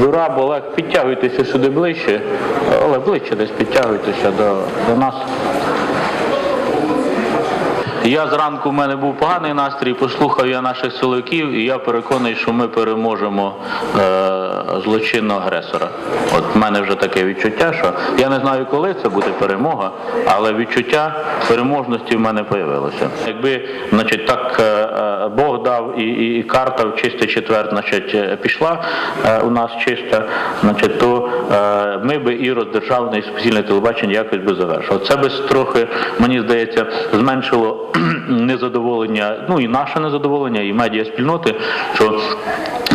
Дураб, Олег, підтягуйтеся сюди ближче. але ближче десь підтягуйтеся до, до нас. Я зранку в мене був поганий настрій, послухав я наших силовиків, і я переконаний, що ми переможемо е, злочинного агресора. От в мене вже таке відчуття, що я не знаю, коли це буде перемога, але відчуття переможності в мене появилося. Якби значить, так е, е, Бог дав і, і, і карта в чистий четвер, значить, е, пішла у нас чиста, значить, то ми би і роздержавне і суспільне телебачення якось би завершило. Це би трохи, мені здається, зменшило незадоволення, ну і наше незадоволення, і медіа спільноти, що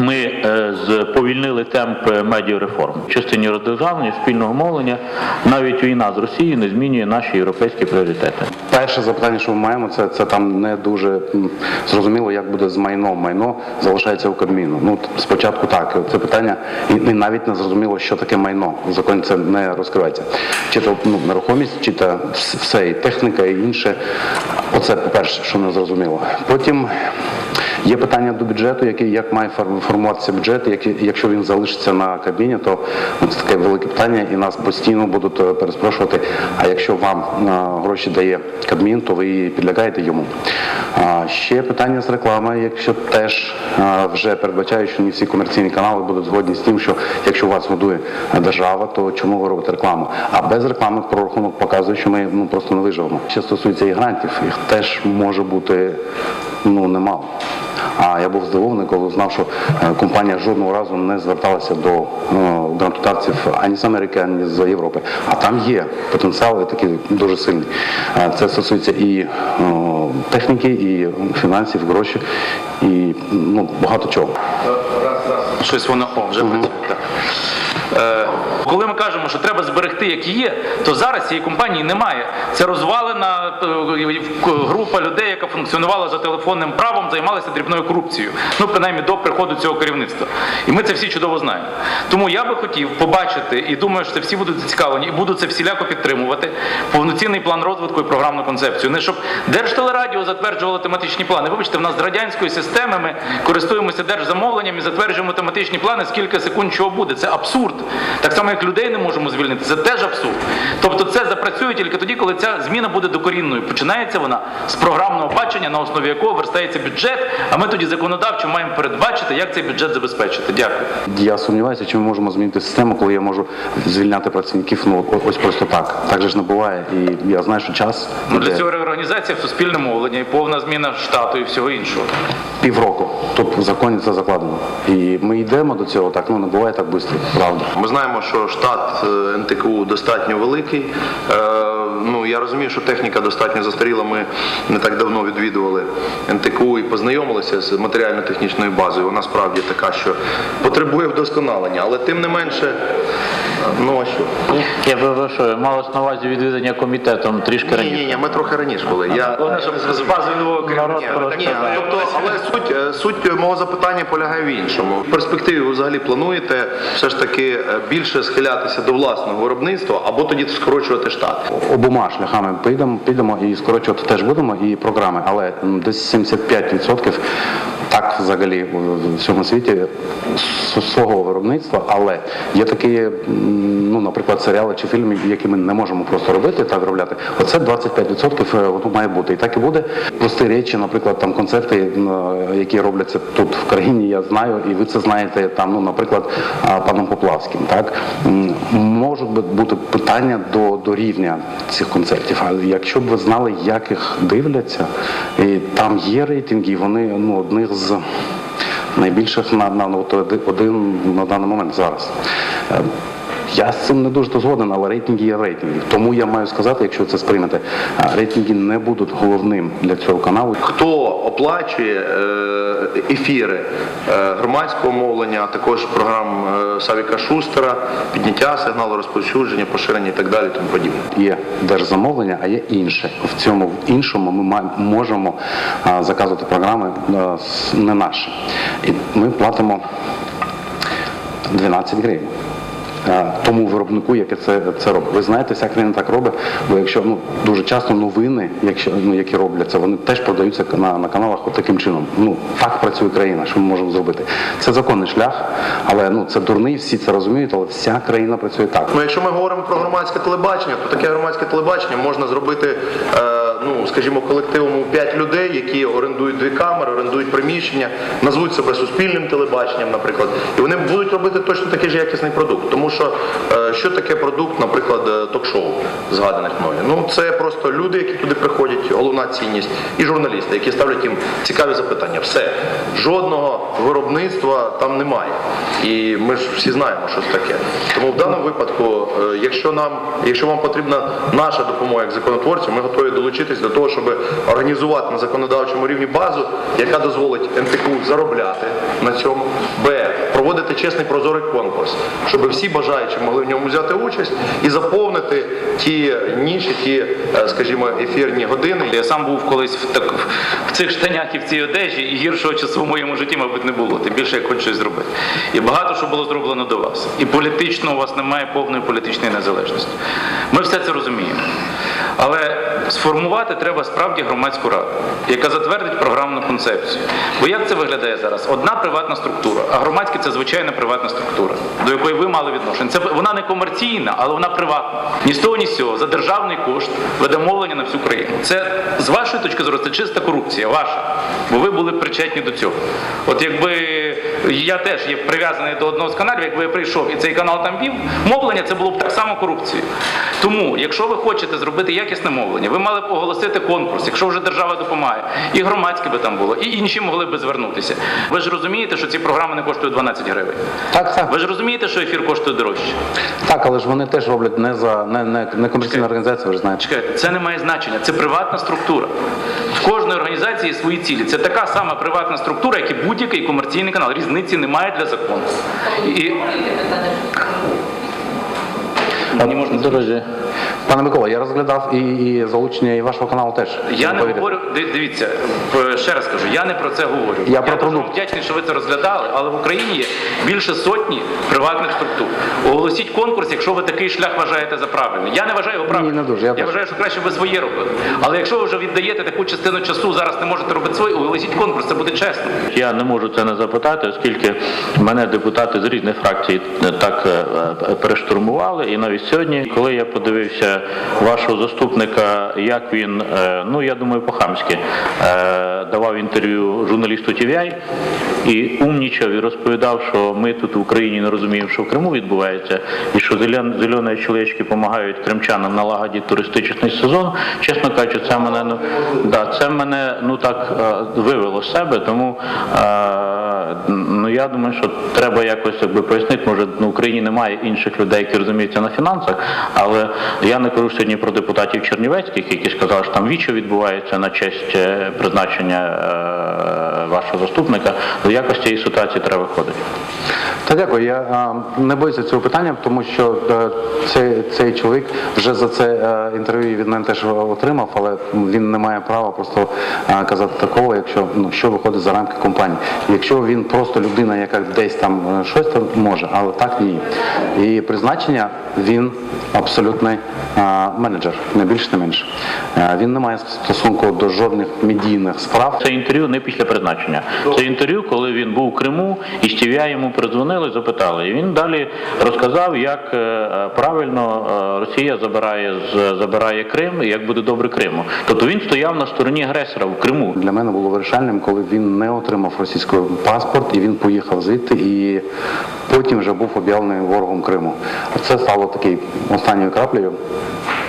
ми е, сповільнили темп медіареформ. В частині роздержавлення, спільного мовлення, навіть війна з Росією не змінює наші європейські пріоритети. Перше запитання, що ми маємо, це, це там не дуже зрозуміло, як буде з майном. Майно залишається у Кабміну. Ну спочатку так. Це питання, і, навіть не зрозуміло, що таке майно. В законі це не розкривається. Чи то ну, нерухомість, чи то все, і техніка, і інше. Оце по-перше, що не зрозуміло. Потім. Є питання до бюджету, який як має формуватися бюджет, який- якщо він залишиться на кабіні, то це таке велике питання, і нас постійно будуть е, переспрошувати. А якщо вам е, гроші дає Кабмін, то ви підлягаєте йому. Ще питання з реклами, якщо теж е, вже передбачаю, що не всі комерційні канали будуть згодні з тим, що якщо вас годує держава, то чому ви робите рекламу? А без реклами прорахунок показує, що ми ну просто не виживемо. Що стосується і грантів, їх теж може бути ну немало. А я був здивований, коли знав, що е, компанія жодного разу не зверталася до е, грантодавців ані з Америки, ані з Європи. А там є потенціал такий дуже сильний. Е, Це стосується і техніки, і фінансів, гроші, і ну, багато чого. Щось воно о, вже працює. Е, коли ми кажемо, що треба зберегти, як є, то зараз цієї компанії немає. Це розвалена е, група людей, яка функціонувала за телефонним правом, займалася дрібною корупцією. Ну, принаймні до приходу цього керівництва. І ми це всі чудово знаємо. Тому я би хотів побачити, і думаю, що це всі будуть зацікавлені, і будуть це всіляко підтримувати. Повноцінний план розвитку і програмну концепцію. Не щоб Держтелерадіо затверджувало тематичні плани. Вибачте, в нас з радянської системи ми користуємося держзамовленням і затверджуємо тематичні плани, скільки секунд чого буде. Це абсурд. Так само, як людей не можемо звільнити, це теж абсурд. Тобто це запрацює тільки тоді, коли ця зміна буде докорінною. Починається вона з програмного бачення, на основі якого верстається бюджет, а ми тоді законодавчо маємо передбачити, як цей бюджет забезпечити. Дякую. Я сумніваюся, чи ми можемо змінити систему, коли я можу звільняти працівників ну ось просто так. Так же ж не буває. І я знаю, що час Ну, для цього реорганізація в суспільне мовлення і повна зміна штату і всього іншого. півроку. Тут в законі це закладено. І ми йдемо до цього, так ну не буває так швидко, правда. Ми знаємо, що штат е, НТКУ достатньо великий. Ну я розумію, що техніка достатньо застаріла. Ми не так давно відвідували НТКУ і познайомилися з матеріально-технічною базою. Вона справді така, що потребує вдосконалення, але тим не менше, ну а що? Я перепрошую, малось на увазі відвідання комітетом трішки Ні, раніше. ні, ні, ми трохи раніше були. Я з базою нового керівника. ні, тобто, але суть, е, суть мого запитання полягає в іншому. В перспективі ви взагалі плануєте все ж таки е, більше схилятися до власного виробництва або тоді скорочувати штат? Обома шляхами підемо, підемо і скорочувати теж будемо, і програми, але десь 75% так взагалі в всьому світі свого виробництва, але є такі, ну, наприклад, серіали чи фільми, які ми не можемо просто робити та виробляти. Оце 25% е, воно має бути. І так і буде. Прості речі, наприклад, там концерти, е, які робляться тут в країні, я знаю, і ви це знаєте, там, ну, наприклад, паном Поплавським. Так можуть бути питання до, до рівня цих концертів. А якщо б ви знали, як їх дивляться, і там є рейтинги, вони ну, одних з найбільших на, на на один на даний момент зараз. Я з цим не дуже то згоден, але рейтинги є рейтинги. Тому я маю сказати, якщо це сприймете, рейтинги не будуть головним для цього каналу. Хто оплачує е, ефіри е, громадського мовлення, а також програм е, Савіка Шустера, підняття сигналу розповсюдження, поширення і так далі, тому подібне. Є держзамовлення, а є інше. В цьому в іншому ми можемо заказувати програми не наші. І ми платимо 12 гривень. Тому виробнику, яке це, це робить. Ви знаєте, вся країна так робить, бо якщо ну дуже часто новини, якщо ну які робляться, вони теж продаються на, на каналах от таким чином. Ну так працює країна, що ми можемо зробити. Це законний шлях, але ну це дурний, всі це розуміють, але вся країна працює так. Ну, якщо ми говоримо про громадське телебачення, то таке громадське телебачення можна зробити, е, ну скажімо, колективом у 5 людей, які орендують дві камери, орендують приміщення, назвуть себе суспільним телебаченням, наприклад, і вони будуть робити точно такий же якісний продукт. Тому що е, що таке продукт, наприклад, е, ток-шоу, згаданих мною? Ну це просто люди, які туди приходять, головна цінність, і журналісти, які ставлять їм цікаві запитання. Все жодного виробництва там немає. І ми ж всі знаємо, що це таке. Тому в даному випадку, е, якщо нам, якщо вам потрібна наша допомога як законотворців, ми готові долучитись до того, щоб організувати на законодавчому рівні базу, яка дозволить НТКУ заробляти на цьому, б проводити чесний прозорий конкурс, щоб всі бажаючі могли в ньому взяти участь і заповнити ті ніші, ті, е, скажімо, ефірні години. Я сам був колись в, так, в цих штанях і в цій одежі, і гіршого часу в моєму житті, мабуть, не було. Тим більше як хочу щось зробити. І багато що було зроблено до вас. І політично у вас немає повної політичної незалежності. Ми все це розуміємо. Але сформувати треба справді громадську раду, яка затвердить програмну концепцію. Бо як це виглядає зараз? Одна приватна структура, а громадське це звичайна приватна структура, до якої ви мали відношення. Це вона не комерційна, але вона приватна. Ні з того, ні з цього. За державний кошт веде мовлення на всю країну. Це з вашої точки зору це чиста корупція, ваша. Бо ви були причетні до цього. От якби я теж є прив'язаний до одного з каналів, якби я прийшов і цей канал там вів, мовлення це було б так само корупцією. Тому, якщо ви хочете зробити якісне мовлення, ви мали б оголосити конкурс, якщо вже держава допомагає, і громадське би там було, і інші могли б звернутися. Ви ж розумієте, що ці програми не коштують 12 гривень. Так, так. Ви ж розумієте, що ефір коштує дорожче. Так, але ж вони теж роблять не за не, не, не комерційна організація, ви ж знаєте. Чекайте, це не має значення. Це приватна структура. В кожної організації є свої цілі. Це така сама приватна структура, як і будь-який комерційний канал. Різниці немає для закону. І... Мені можна Друзі, Пане Микола, я розглядав і, і залучення і вашого каналу теж. Я не Повірте. говорю, дивіться, ще раз кажу, я не про це говорю. Я про дуже продукт. вдячний, що ви це розглядали, але в Україні є більше сотні приватних структур. Оголосіть конкурс, якщо ви такий шлях вважаєте за правильний. Я не вважаю його правильним. Ні, не дуже, я теж. вважаю, що краще ви своє робили. Але якщо ви вже віддаєте таку частину часу, зараз не можете робити своє, оголосіть конкурс, це буде чесно. Я не можу це не запитати, оскільки мене депутати з різних фракцій так е, е, перештурмували. І навіть сьогодні, коли я подивився вашого заступника, як він, е, ну я думаю, по-хамськи е, давав інтерв'ю журналісту TVI і умнічав і розповідав, що ми тут в Україні не розуміємо, що в Криму відбувається, і що зелен- зелені чоловічки допомагають кримчанам налагодити туристичний сезон. Чесно кажучи, це мене ну да, це мене ну так е, вивело з себе, тому. Ну я думаю, що треба якось якби пояснити. Може, на в Україні немає інших людей, які розуміються на фінансах, але я не кажу сьогодні про депутатів Чернівецьких, які сказали, що там віче відбувається на честь е, призначення е, вашого заступника. До якось цієї ситуації треба виходити. Та дякую. Я а, не боюся цього питання, тому що е, цей, цей чоловік вже за це е, інтерв'ю від мене теж отримав, але він не має права просто е, казати такого, якщо ну що виходить за рамки компанії. Якщо він просто людина, яка десь там щось там може, але так ні. І призначення він абсолютний е, менеджер, не більше, не менше. Е, він не має стосунку до жодних медійних справ. Це інтерв'ю не після призначення. Це інтерв'ю, коли він був у Криму, і TVI йому передзвонили, запитали. І він далі розказав, як е, правильно е, Росія забирає забирає Крим, і як буде добре Криму. Тобто він стояв на стороні агресора в Криму. Для мене було вирішальним, коли він не отримав російський паспорт і він поїхав звідти, і потім вже був об'явлений ворогом Криму. Це стало такою останньою краплею.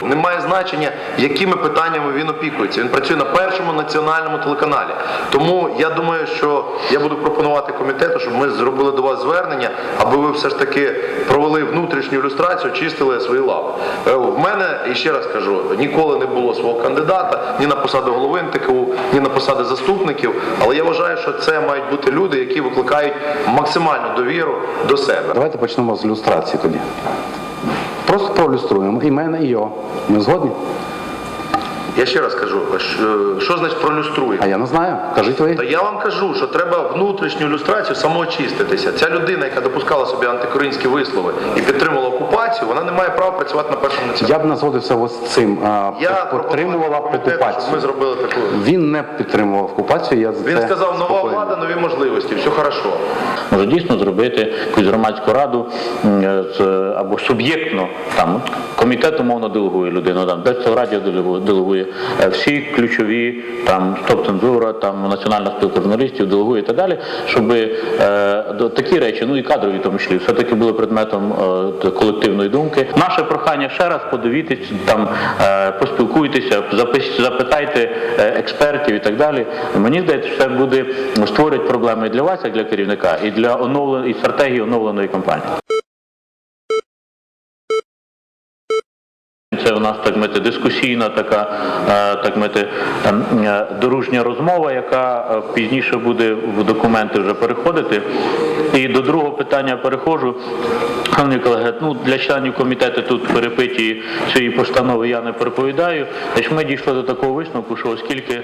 Немає значення, якими питаннями він опікується. Він працює на першому національному телеканалі. Тому я думаю, що я буду пропонувати комітету, щоб ми зробили до вас звернення, аби ви все ж таки провели внутрішню ілюстрацію, чистили свої лави. Е, В мене, і ще раз кажу, ніколи не було свого кандидата ні на посаду голови НТКУ, ні на посади заступників. Але я вважаю, що це мають бути люди, які викликають максимальну довіру до себе. Давайте почнемо з люстрації тоді. Просто проілюструємо і мене, і його. Ми згодні? Я ще раз кажу, що, що значить пролюструємо? А я не знаю. Кажіть ви. Та я вам кажу, що треба внутрішню ілюстрацію самоочиститися. Ця людина, яка допускала собі антикоринські вислови і підтримувала окупацію, вона не має права працювати на першому національному. Я б не згодився ось з цим. А, Я підтримувала окупацію. Ми зробили таку. Він не підтримував окупацію. Я Він сказав, нова. Влада, нові можливості, все хорошо. Може дійсно зробити якусь громадську раду або суб'єктно там комітет умовно делегує людину, там Радіо делегує, е, всі ключові там стоп цензура, там національна спілка журналістів делегує і так далі, щоб е, такі речі, ну і кадрові тому числі, все таки були предметом е, колективної думки. Наше прохання ще раз подивіться там, е, поспілкуйтеся, запис- запитайте е, експертів і так далі. Мені здається, що це буде створить проблеми і для вас, як для керівника, і для оновленої і стратегії оновленої компанії. Це у нас так мити дискусійна така е, так мити ем, е, дорожня розмова, яка е, пізніше буде в документи вже переходити. І до другого питання переходжу. Шановні колеги, ну для членів комітету тут перепиті цієї постанови я не переповідаю. Значить, ми дійшли до такого висновку, що оскільки